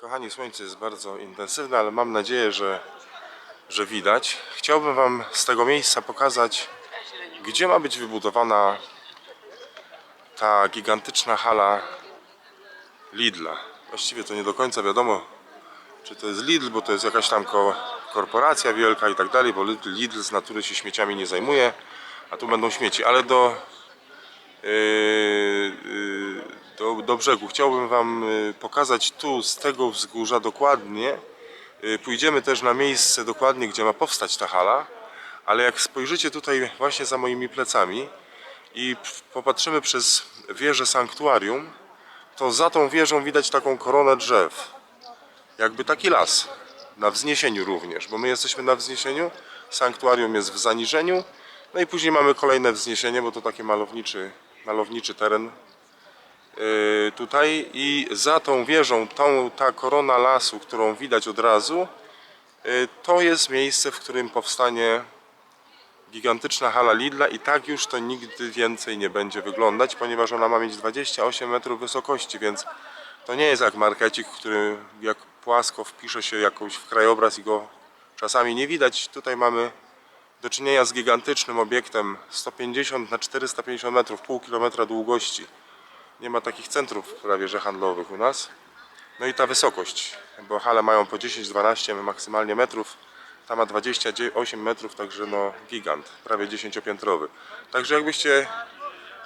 Kochani, słońce jest bardzo intensywne, ale mam nadzieję, że, że widać. Chciałbym Wam z tego miejsca pokazać, gdzie ma być wybudowana ta gigantyczna hala Lidla. Właściwie to nie do końca wiadomo, czy to jest Lidl, bo to jest jakaś tam ko- korporacja wielka i tak dalej, bo Lidl, z natury się śmieciami nie zajmuje, a tu będą śmieci, ale do, yy, do, brzegu. Chciałbym Wam yy, pokazać tu z tego wzgórza dokładnie. Yy, Pójdziemy też na miejsce dokładnie, gdzie ma powstać ta hala, ale jak spojrzycie tutaj właśnie za moimi plecami i popatrzymy przez wieżę sanktuarium, to za tą wieżą widać taką koronę drzew. Jakby taki las. Na wzniesieniu również, bo my jesteśmy na wzniesieniu, sanktuarium jest w zaniżeniu, no i później mamy kolejne wzniesienie, bo to taki malowniczy, malowniczy teren tutaj i za tą wieżą, tą, ta korona lasu, którą widać od razu, yy, to jest miejsce, w którym powstanie gigantyczna hala Lidla i tak już to nigdy więcej nie będzie wyglądać, ponieważ ona ma mieć 28 metrów wysokości, więc to nie jest jak markecik, który jak płasko wpisze się jakoś w krajobraz i go czasami nie widać. Tutaj mamy do czynienia z gigantycznym obiektem 150 na 450 metrów, pół kilometra długości. Nie ma takich centrów prawie że handlowych u nas. No i ta wysokość, bo hale mają po 10-12 maksymalnie metrów. Ta ma 28 metrów, także no gigant, prawie 10-piętrowy. Także jakbyście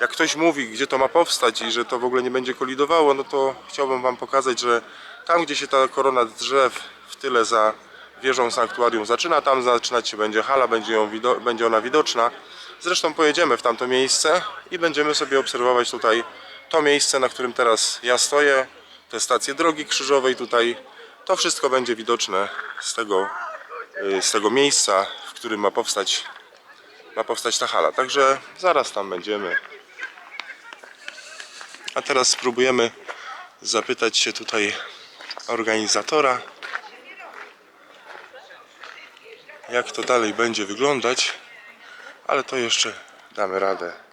jak ktoś mówi, gdzie to ma powstać i że to w ogóle nie będzie kolidowało, no to chciałbym Wam pokazać, że tam, gdzie się ta korona drzew w tyle za wieżą sanktuarium zaczyna, tam zaczynać się będzie hala, będzie, ją będzie ona widoczna. Zresztą pojedziemy w tamto miejsce i będziemy sobie obserwować tutaj to miejsce, na którym teraz ja stoję, te stacje drogi krzyżowej tutaj. To wszystko będzie widoczne z tego, y, z tego miejsca, w którym ma powstać, ma powstać ta hala. Także zaraz tam będziemy. A teraz spróbujemy zapytać się tutaj organizatora, jak to dalej będzie wyglądać, ale to jeszcze damy radę.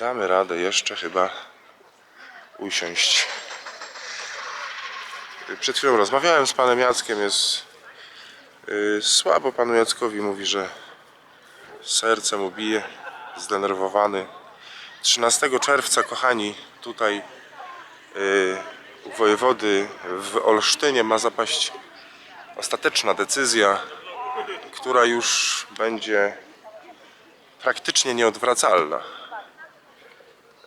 Damy radę jeszcze chyba usiąść. Przed chwilą rozmawiałem z panem Jackiem, jest yy, słabo panu Jackowi, mówi, że serce mu bije, zdenerwowany. 13 czerwca, kochani, tutaj yy, u wojewody w Olsztynie ma zapaść ostateczna decyzja, która już będzie praktycznie nieodwracalna.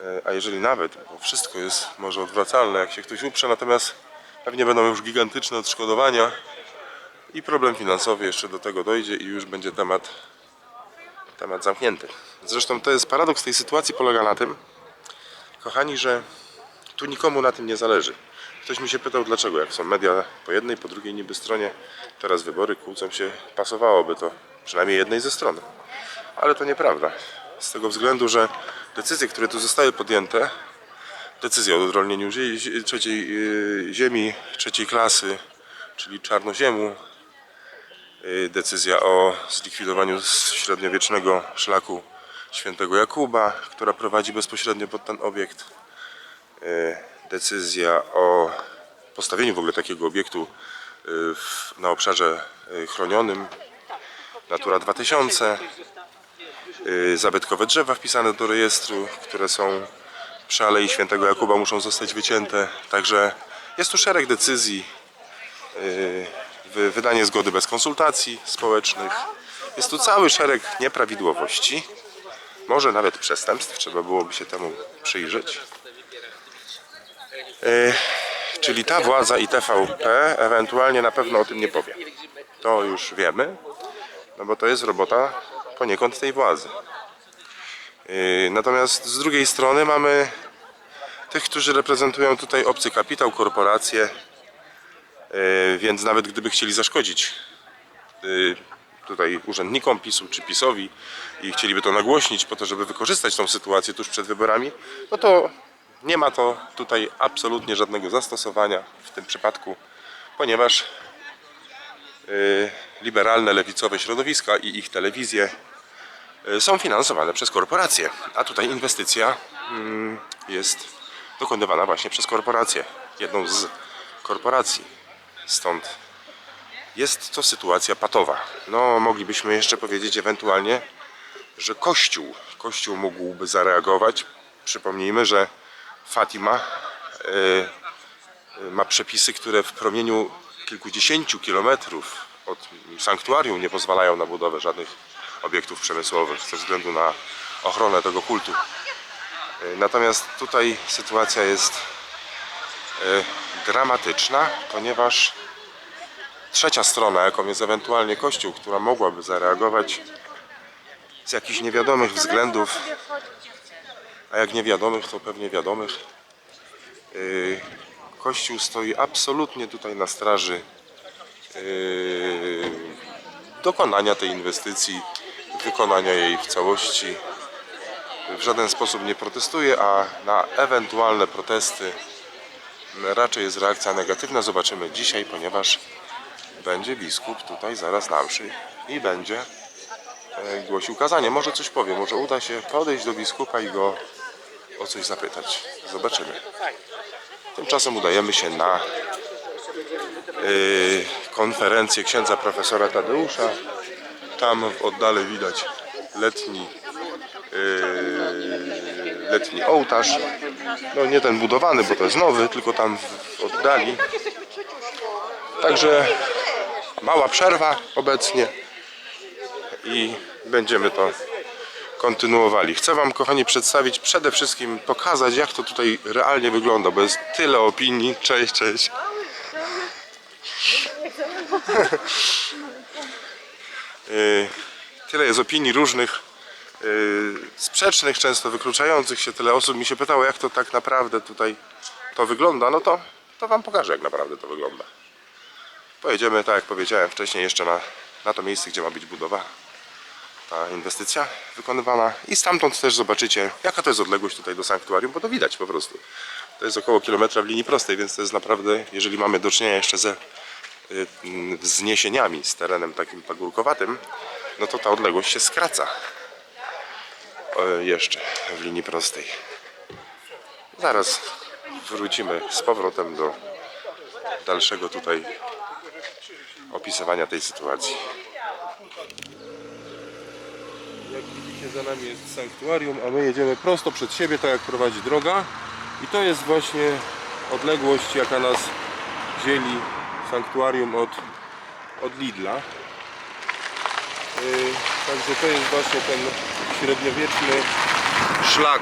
Yy, A jeżeli nawet, bo wszystko jest może odwracalne, jak się ktoś uprze, natomiast pewnie będą już gigantyczne odszkodowania i problem finansowy jeszcze do tego dojdzie i już będzie temat temat zamknięty. Zresztą to jest paradoks tej sytuacji polega na tym, kochani, że tu nikomu na tym nie zależy. Ktoś mi się pytał dlaczego, jak są media po jednej, po drugiej niby stronie, teraz wybory kłócą się, pasowałoby to przynajmniej jednej ze stron. Ale to nieprawda. Z tego względu, że decyzje, które tu zostały podjęte, decyzja o odrolnieniu trzeciej yy, ziemi, trzeciej klasy, czyli czarnoziemu, y, decyzja o zlikwidowaniu średniowiecznego szlaku świętego Jakuba, która prowadzi bezpośrednio pod ten obiekt. Y, Decyzja o postawieniu w ogóle takiego obiektu y, na obszarze y, chronionym Natura 2000. Y, Zabytkowe drzewa wpisane do rejestru, które są przy Alei Świętego Jakuba muszą zostać wycięte. Także jest tu szereg decyzji wy- wydanie zgody bez konsultacji społecznych. Jest tu cały szereg nieprawidłowości, może nawet przestępstw, trzeba byłoby się temu przyjrzeć. E, czyli ta władza i TVP ewentualnie na pewno o tym nie powie. To już wiemy, no bo to jest robota poniekąd tej władzy. E, natomiast z drugiej strony mamy tych, którzy reprezentują tutaj obcy kapitał, korporacje, E, więc nawet gdyby chcieli zaszkodzić e, tutaj urzędnikom PiSu czy PiSowi i chcieliby to nagłośnić po to, żeby wykorzystać tą sytuację tuż przed wyborami, no to nie ma to tutaj absolutnie żadnego zastosowania w tym przypadku, ponieważ liberalne, lewicowe środowiska i ich telewizje e, są finansowane przez korporacje, a tutaj inwestycja mm, jest dokonywana właśnie przez korporacje. Jedną z korporacji. Stąd jest to sytuacja patowa. No, moglibyśmy jeszcze powiedzieć ewentualnie, że Kościół, Kościół mógłby zareagować. Przypomnijmy, że Fatima e, ma przepisy, które w promieniu kilkudziesięciu kilometrów od sanktuarium nie pozwalają na budowę żadnych obiektów przemysłowych ze względu na ochronę tego kultu. E, Natomiast tutaj sytuacja jest e, dramatyczna, ponieważ trzecia strona, jaką jest ewentualnie Kościół, która mogłaby zareagować z jakichś niewiadomych względów, a jak niewiadomych, to pewnie wiadomych, yy, Kościół stoi absolutnie tutaj na straży yy, dokonania tej inwestycji, wykonania jej w całości. W żaden sposób nie protestuje, a na ewentualne protesty raczej jest reakcja negatywna. Zobaczymy dzisiaj, ponieważ będzie biskup tutaj zaraz na mszy i będzie e, głosił kazanie. Może coś powie, może uda się podejść do biskupa i go o coś zapytać. Zobaczymy. Tymczasem udajemy się na y, konferencję księdza profesora Tadeusza. Tam w oddale widać letni y, letni ołtarz. No nie ten budowany, bo to jest nowy, tylko tam w oddali. Także mała przerwa obecnie i będziemy to kontynuowali. Chcę Wam, kochani, przedstawić przede wszystkim, pokazać, jak to tutaj realnie wygląda, bo jest tyle opinii. Cześć, cześć. Yy, tyle jest opinii różnych, yy, sprzecznych, często wykluczających się. Tyle osób mi się pytało, jak to tak naprawdę tutaj to wygląda. No to, to Wam pokażę, jak naprawdę to wygląda. Pojedziemy, tak jak powiedziałem wcześniej, jeszcze na, na to miejsce, gdzie ma być budowa ta inwestycja wykonywana i stamtąd też zobaczycie jaka to jest odległość tutaj do sanktuarium, bo to widać po prostu. To jest około kilometra w linii prostej, więc to jest naprawdę, jeżeli mamy do czynienia jeszcze ze y, wzniesieniami, z terenem takim pagórkowatym, no to ta odległość się skraca o, jeszcze w linii prostej. Zaraz wrócimy z powrotem do dalszego tutaj opisywania tej sytuacji. Jak widzicie za nami jest sanktuarium, a my jedziemy prosto przed siebie, tak jak prowadzi droga. I to jest właśnie odległość, jaka nas dzieli sanktuarium od, od Lidla. Yy, także to jest właśnie ten średniowieczny szlak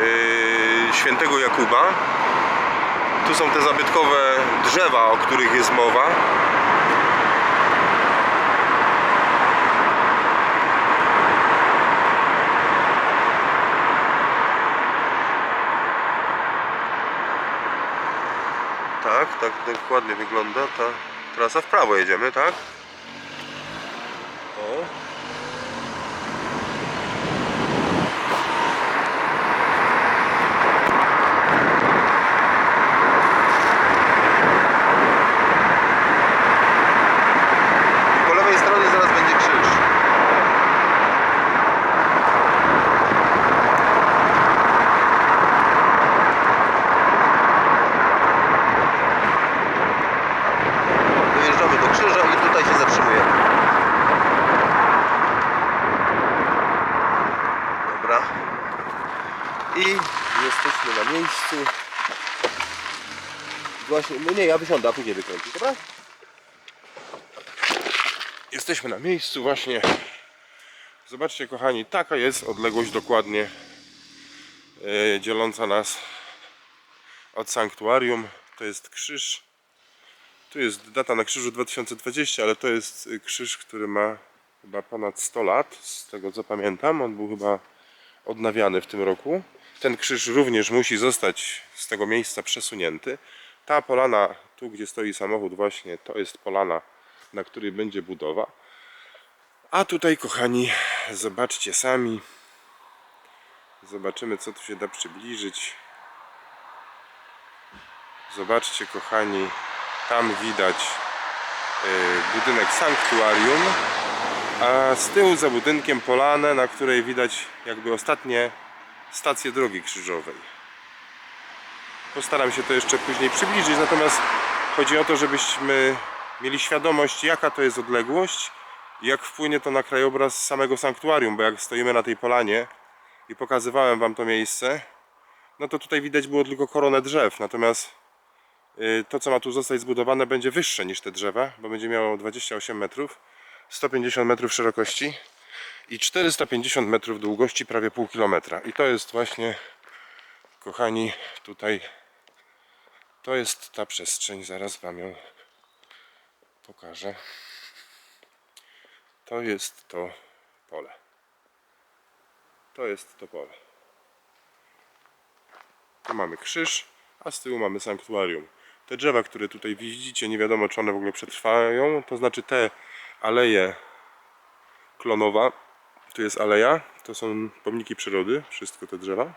yy, świętego Jakuba. Tu są te zabytkowe drzewa, o których jest mowa. Tak, tak dokładnie wygląda ta trasa. W prawo jedziemy, tak? O. I po lewej stronie zaraz będzie krzyż. Dojeżdżamy do krzyża i tutaj się zatrzymujemy. Dobra. I jesteśmy na miejscu. Właśnie, no nie, ja wysiądę, a później wykręcić, dobra? Jesteśmy na miejscu właśnie. Zobaczcie kochani, taka jest odległość dokładnie e, dzieląca nas od sanktuarium. To jest krzyż. Tu jest data na krzyżu 2020, ale to jest krzyż, który ma chyba ponad 100 lat, z tego co pamiętam. On był chyba odnawiany w tym roku. Ten krzyż również musi zostać z tego miejsca przesunięty. Ta polana, tu gdzie stoi samochód właśnie, to jest polana, na której będzie budowa. A tutaj, kochani, zobaczcie sami. Zobaczymy, co tu się da przybliżyć. Zobaczcie, kochani, tam widać y, budynek sanktuarium, a z tyłu za budynkiem polanę, na której widać jakby ostatnie stacje drogi krzyżowej. Postaram się to jeszcze później przybliżyć, natomiast chodzi o to, żebyśmy mieli świadomość, jaka to jest odległość i jak wpłynie to na krajobraz samego sanktuarium, bo jak stoimy na tej polanie i pokazywałem Wam to miejsce, no to tutaj widać było tylko koronę drzew, natomiast y, to, co ma tu zostać zbudowane, będzie wyższe niż te drzewa, bo będzie miało 28 metrów, 150 metrów szerokości i 450 metrów długości, prawie pół kilometra. I to jest właśnie, kochani, tutaj to jest ta przestrzeń, zaraz Wam ją pokażę. To jest to pole. To jest to pole. Tu mamy krzyż, a z tyłu mamy sanktuarium. Te drzewa, które tutaj widzicie, nie wiadomo czy one w ogóle przetrwają, to znaczy te aleje klonowa, tu jest aleja, to są pomniki przyrody, wszystko te drzewa.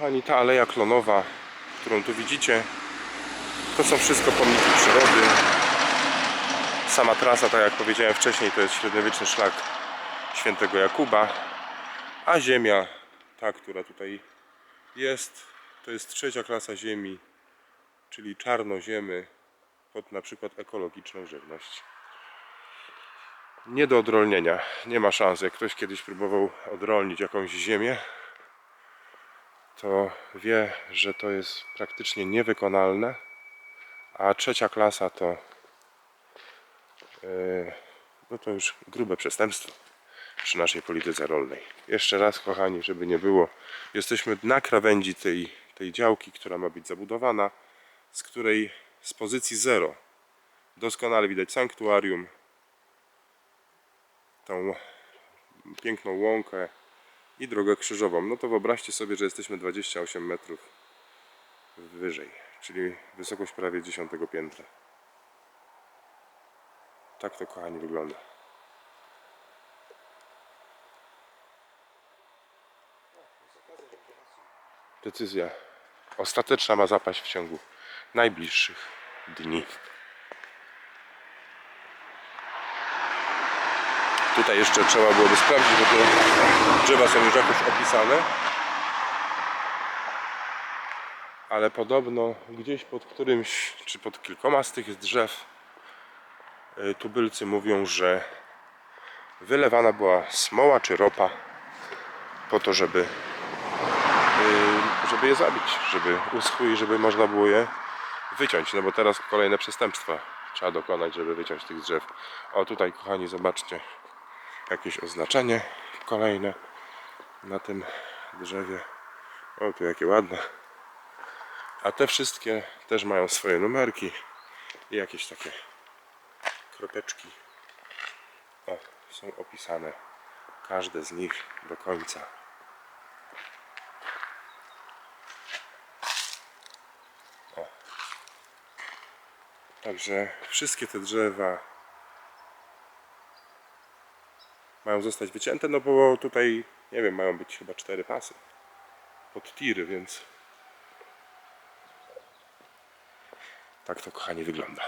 Kochani, ta aleja klonowa, którą tu widzicie, to są wszystko pomniki przyrody. Sama trasa, tak jak powiedziałem wcześniej, to jest średniowieczny szlak świętego Jakuba, a ziemia, ta, która tutaj jest, to jest trzecia klasa ziemi, czyli czarnoziemy pod na przykład ekologiczną żywność. Nie do odrolnienia, nie ma szans. Jak ktoś kiedyś próbował odrolnić jakąś ziemię, to wie, że to jest praktycznie niewykonalne, a trzecia klasa to yy, no to już grube przestępstwo przy naszej polityce rolnej. Jeszcze raz, kochani, żeby nie było, jesteśmy na krawędzi tej, tej działki, która ma być zabudowana, z której z pozycji zero doskonale widać sanktuarium, tą piękną łąkę i drogę krzyżową. No to wyobraźcie sobie, że jesteśmy 28 metrów wyżej, czyli wysokość prawie 10 piętra. Tak to, kochani, wygląda. Decyzja ostateczna ma zapaść w ciągu najbliższych dni. Tutaj jeszcze trzeba byłoby sprawdzić, bo te drzewa są już jakoś opisane. Ale podobno gdzieś pod którymś, czy pod kilkoma z tych drzew y, tubylcy mówią, że wylewana była smoła czy ropa po to, żeby y, żeby je zabić, żeby uschły i żeby można było je wyciąć, no bo teraz kolejne przestępstwa trzeba dokonać, żeby wyciąć tych drzew. O tutaj kochani zobaczcie jakieś oznaczenie kolejne na tym drzewie. O tu jakie ładne. A te wszystkie też mają swoje numerki i jakieś takie kropeczki. O, są opisane każde z nich do końca. Także wszystkie te drzewa mają zostać wycięte, no bo tutaj, nie wiem, mają być chyba cztery pasy pod tiry, więc tak to kochani wygląda.